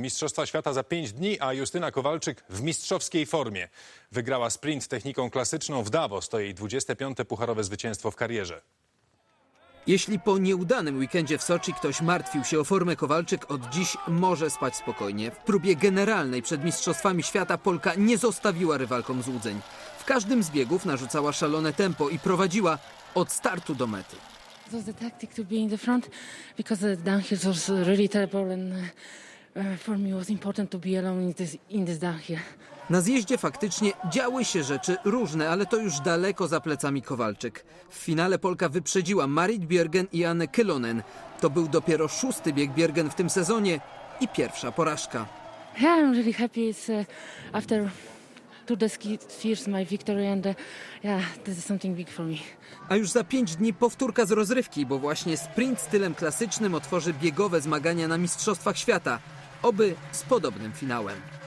Mistrzostwa Świata za 5 dni, a Justyna Kowalczyk w mistrzowskiej formie. Wygrała sprint techniką klasyczną w Davos. To jej 25. pucharowe zwycięstwo w karierze. Jeśli po nieudanym weekendzie w Soczi ktoś martwił się o formę Kowalczyk, od dziś może spać spokojnie. W próbie generalnej przed Mistrzostwami Świata Polka nie zostawiła rywalkom złudzeń. W każdym z biegów narzucała szalone tempo i prowadziła od startu do mety. It was the tactic to be in the front because the downhill was really terrible and uh, for me was important to be alone in this, in this downhill. Na zjeździe faktycznie działy się rzeczy różne, ale to już daleko za plecami Kowalczyk. W finale Polka wyprzedziła Marit Björgen i Anne Kylonen. To był dopiero szósty bieg Björgen w tym sezonie i pierwsza porażka. Yeah, I'm really happy. It's uh, after Tour de Ski Fears my victory and uh, yeah, this is something big for me. A już za pięć dni powtórka z rozrywki, bo właśnie sprint stylem klasycznym otworzy biegowe zmagania na Mistrzostwach Świata. Oby z podobnym finałem.